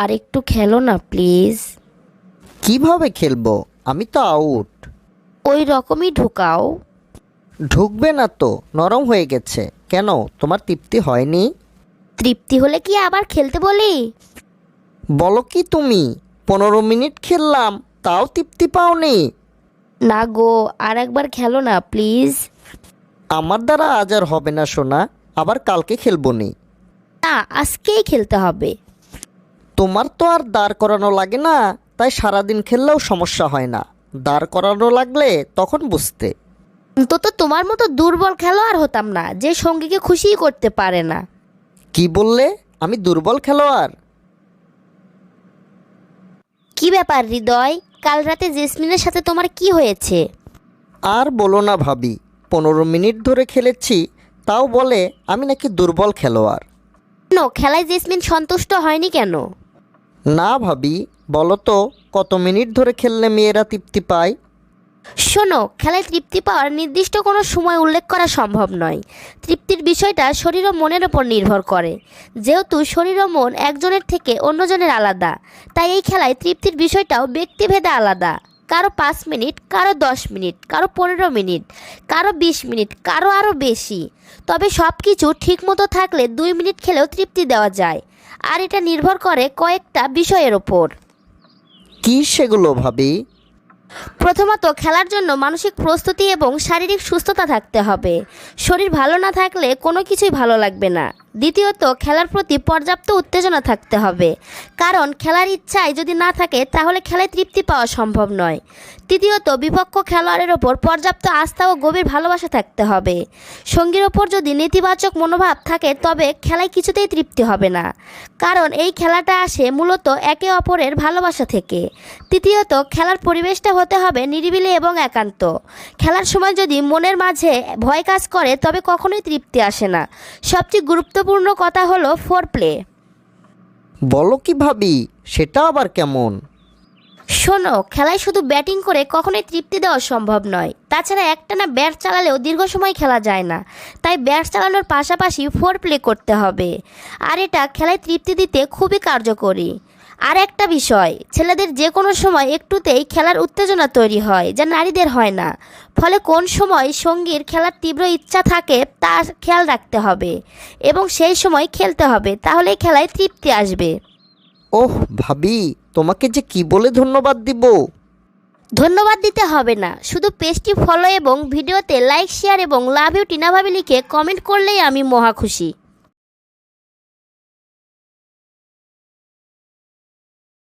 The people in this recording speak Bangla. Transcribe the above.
আর একটু খেলো না প্লিজ। কীভাবে খেলব? আমি তো আউট ওই রকমই ঢুকাও। ঢুকবে না তো নরম হয়ে গেছে। কেন তোমার তৃপ্তি হয়নি? তৃপ্তি হলে কি আবার খেলতে বলি? বলো কি তুমি? পনেরো মিনিট খেললাম তাও তৃপ্তি পাওনি। না গো আর একবার খেলো না প্লিজ। আমার দ্বারা আজ আর হবে না সোনা। আবার কালকে খেলব নি। না আজকেই খেলতে হবে। তোমার তো আর দাঁড় করানো লাগে না তাই সারাদিন খেললেও সমস্যা হয় না। দাঁড় করানো লাগলে তখন বুঝতে। অন্তত তোমার মতো দুর্বল খেলোয়াড় হতাম না যে সঙ্গীকে খুশিই করতে পারে না। কি বললে? আমি দুর্বল খেলোয়াড়? কি ব্যাপার হৃদয়? কাল রাতে জেসমিনের সাথে তোমার কি হয়েছে? আর বলো না ভাবি পনেরো মিনিট ধরে খেলেছি তাও বলে আমি নাকি দুর্বল খেলোয়াড়। কেন? খেলায় জেসমিন সন্তুষ্ট হয়নি কেন? না ভাবি, বলো তো, কত মিনিট ধরে খেললে মেয়েরা তৃপ্তি পায়? শোনো, খেলায় তৃপ্তি পাওয়ার নির্দিষ্ট কোনো সময় উল্লেখ করা সম্ভব নয়। তৃপ্তির বিষয়টা শরীর ও মনের ওপর নির্ভর করে। যেহেতু শরীর ও মন একজনের থেকে অন্যজনের আলাদা, তাই এই খেলায় তৃপ্তির বিষয়টাও ব্যক্তিভেদে আলাদা। কারও পাঁচ মিনিট, কারও দশ মিনিট, কারও পনেরো মিনিট, কারও বিশ মিনিট, কারও আরও বেশি। তবে সব কিছু ঠিকমতো থাকলে দুই মিনিট খেলেও তৃপ্তি দেওয়া যায়। আর এটা নির্ভর করে কয়েকটা বিষয়ের ওপর। কি সেগুলো ভাবি? প্রথমত খেলার জন্য মানসিক প্রস্তুতি এবং শারীরিক সুস্থতা থাকতে হবে। শরীর ভালো না থাকলে কোনো কিছুই ভালো লাগবে না। দ্বিতীয়ত, খেলার প্রতি পর্যাপ্ত উত্তেজনা থাকতে হবে। কারণ, খেলার ইচ্ছাই যদি না থাকে, তাহলে খেলায় তৃপ্তি পাওয়া সম্ভব নয়। তৃতীয়ত, বিপক্ষ খেলোয়াড়ের ওপর পর্যাপ্ত আস্থা ও গভীর ভালোবাসা থাকতে হবে। সঙ্গীর ওপর যদি নেতিবাচক মনোভাব থাকে, তবে খেলায় কিছুতেই তৃপ্তি হবে না। কারণ, এই খেলাটা আসে মূলত একে অপরের ভালোবাসা থেকে। তৃতীয়ত, খেলার পরিবেশটা হতে হবে নিরিবিলি এবং একান্ত। খেলার সময় যদি মনের মাঝে ভয় কাজ করে, তবে কখনোই তৃপ্তি আসে না। সবচেয়ে গুরুত্বপূর্ণ কথা হলো ফোর প্লে বলো কি ভাবি সেটা আবার কেমন? শোনো খেলায় শুধু ব্যাটিং করে কখনোই তৃপ্তি দেওয়া সম্ভব নয়। তাছাড়া একটানা ব্যাট চালালেও দীর্ঘ সময় খেলা যায় না। তাই ব্যাট চালানোর পাশাপাশি ফোর প্লে করতে হবে। আর এটা খেলায় তৃপ্তি দিতে খুবই কার্যকরী। আর একটা বিষয় ছেলেদের যে কোনো সময় একটুতেই খেলার উত্তেজনা তৈরি হয় যা নারীদের হয় না। ফলে কোন সময় সঙ্গীর খেলার তীব্র ইচ্ছা থাকে তা খেয়াল রাখতে হবে এবং সেই সময় খেলতে হবে তাহলেই খেলায় তৃপ্তি আসবে। ওহ ভাবি তোমাকে যে কি বলে ধন্যবাদ দিব? ধন্যবাদ দিতে হবে না শুধু পেজটি ফলো এবং ভিডিওতে লাইক শেয়ার এবং লাভ ইউ টিনা ভাবি লিখে কমেন্ট করলেই আমি মহা খুশি।